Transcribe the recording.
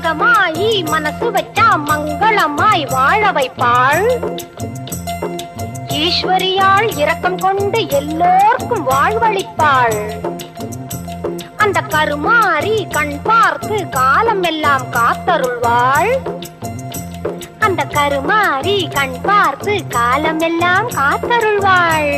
மகமாயி மனசு வச்சா மங்களமாய் வாழ வைப்பாள் ஈஸ்வரியாள் இரக்கம் கொண்டு எல்லோர்க்கும் வாழ்வளிப்பாள் அந்த கருமாறி கண் பார்த்து காலம் எல்லாம் காத்தருள்வாள் அந்த கருமாறி கண் பார்த்து காலம் எல்லாம் காத்தருள்வாள்